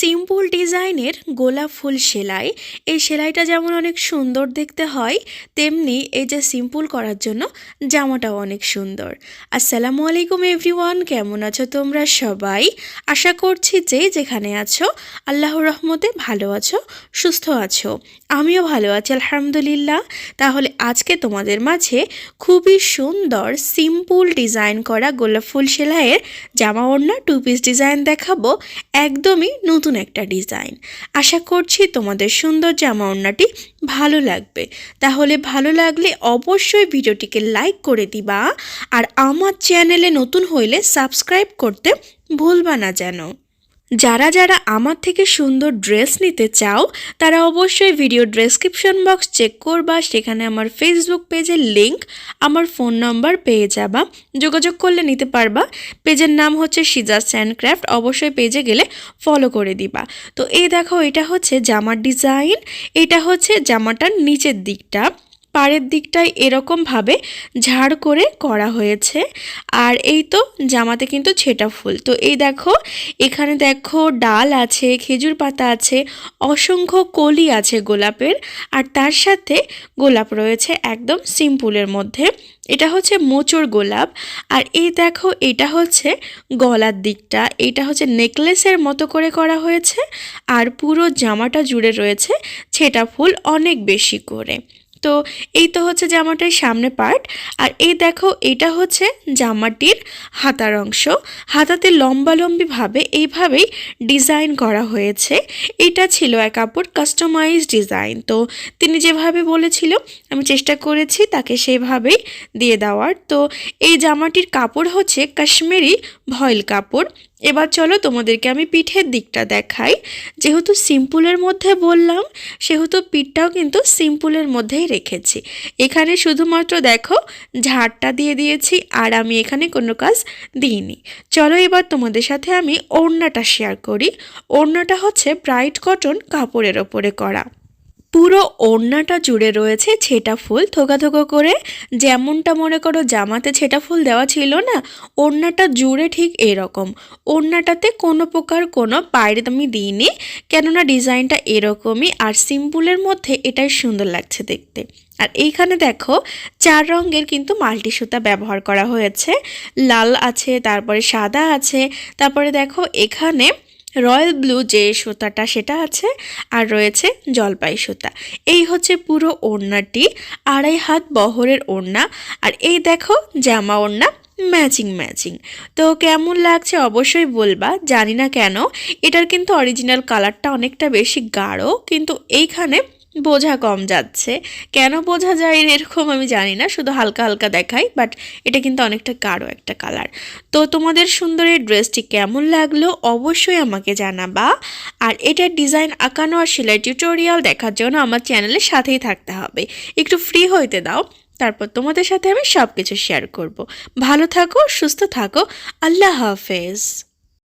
Simple ডিজাইনের গোলাপ ফুল সেলাই। এই সেলাইটা যেমন অনেক সুন্দর দেখতে হয়, তেমনি এই যে সিম্পল করার জন্য জামাটাও অনেক সুন্দর। আসসালামু আলাইকুম এভরিওয়ান, কেমন আছো তোমরা সবাই? আশা করছি যে যেখানে আছো, আল্লাহর রহমতে ভালো আছো, সুস্থ আছো। আমিও ভালো আছি, আলহামদুলিল্লাহ। তাহলে আজকে তোমাদের মাঝে খুবই সুন্দর সিম্পল ডিজাইন করা গোলাপ ফুল সেলাইয়ের জামা ওড়না টু পিস ডিজাইন দেখাবো। একদমই নতুন একটা ডিজাইন। আশা করছি তোমাদের সুন্দর জামা ওড়নাটি ভালো লাগবে। তাহলে ভালো লাগলে অবশ্যই ভিডিওটিকে লাইক করে দিবা আর আমার চ্যানেলে নতুন হইলে সাবস্ক্রাইব করতে ভুলবা না যেন। যারা যারা আমার থেকে সুন্দর ড্রেস নিতে চাও, তারা অবশ্যই ভিডিও ডেসক্রিপশন বক্স চেক করবা। সেখানে আমার ফেসবুক পেজের লিংক আমার ফোন নম্বর পেয়ে যাবা। যোগাযোগ করলে নিতে পারবা। পেজের নাম হচ্ছে সিজা স্যান্ডক্রাফট অবশ্যই পেজে গেলে ফলো করে দিবা। তো এই দেখো, এটা হচ্ছে জামার ডিজাইন এটা হচ্ছে জামাটার নিচের দিকটা। পাড়ের দিকটায় এরকমভাবে ঝাড় করে করা হয়েছে। আর এই তো জামাতে কিন্তু ছেটা ফুল। তো এই দেখো, এখানে দেখো ডাল আছে, খেজুর পাতা আছে, অসংখ্য কলি আছে গোলাপের। আর তার সাথে গোলাপ রয়েছে একদম সিম্পুলের মধ্যে। এটা হচ্ছে মোচড় গোলাপ। আর এই দেখো, এটা হচ্ছে গলার দিকটা। এটা হচ্ছে নেকলেসের মতো করে করা হয়েছে। আর পুরো জামাটা জুড়ে রয়েছে ছেটা ফুল অনেক বেশি করে। তো এই তো হচ্ছে জামাটার সামনে পার্ট আর এই দেখো, এটা হচ্ছে জামাটির হাতার অংশ। হাতাতে লম্বালম্বিভাবে এইভাবেই ডিজাইন করা হয়েছে। এটা ছিল এক কাপড় কাস্টমাইজ ডিজাইন তো তিনি যেভাবে বলেছিল, আমি চেষ্টা করেছি তাকে সেভাবেই দিয়ে দেওয়ার। তো এই জামাটির কাপড় হচ্ছে কাশ্মীরি ভয়েল কাপড়। এবার চলো তোমাদেরকে আমি পিঠের দিকটা দেখাই। যেহেতু সিম্পুলের মধ্যে বললাম, সেহেতু পিঠটাও কিন্তু সিম্পুলের মধ্যেই রেখেছি। এখানে শুধুমাত্র দেখো, ঝাড়টা দিয়ে দিয়েছি আর আমি এখানে কোনো কাজ দিইনি। চলো এবার তোমাদের সাথে আমি ওড়নাটা শেয়ার করি। ওড়নাটা হচ্ছে ব্রাইট কটন কাপড়ের ওপরে করা। পুরো ওড়নাটা জুড়ে রয়েছে ছেটা ফুল। থোকা থোকা করে যেমনটা মনে করো জামাতে ছেটা ফুল দেওয়া ছিল না, ওড়নাটা জুড়ে ঠিক এরকম। ওড়নাটাতে কোনো প্রকার কোনো বাইরে আমি দিইনি, কেননা ডিজাইনটা এরকমই আর সিম্পলের মধ্যে এটাই সুন্দর লাগছে দেখতে। আর এইখানে দেখো চার রঙের কিন্তু মাল্টি সুতা ব্যবহার করা হয়েছে। লাল আছে, তারপরে সাদা আছে, তারপরে দেখো এখানে রয়্যাল ব্লু যে সুতাটা সেটা আছে, আর রয়েছে জলপাই সুতা। এই হচ্ছে পুরো ওড়নাটি, আড়াই হাত বহরের ওড়না, আর এই দেখো জামা ওড়না ম্যাচিং ম্যাচিং। তো কেমন লাগছে অবশ্যই বলবা, জানি না কেন। এটার কিন্তু অরিজিনাল কালারটা অনেকটা বেশি গাঢ়, কিন্তু এইখানে বোঝা কম যাচ্ছে। কেন বোঝা যায় এরকম আমি জানি না, শুধু হালকা হালকা দেখাই বাট এটা কিন্তু অনেকটা কারও একটা কালার তো তোমাদের সুন্দর এই ড্রেসটি কেমন লাগল অবশ্যই আমাকে জানাবা। আর এটার ডিজাইন আঁকানো আর সেলাই টিউটোরিয়াল দেখার জন্য আমার চ্যানেলের সাথেই থাকতে হবে। একটু ফ্রি হইতে দাও, তারপর তোমাদের সাথে আমি সব কিছু শেয়ার করব। ভালো থাকো, সুস্থ থাকো, আল্লাহ হাফেজ।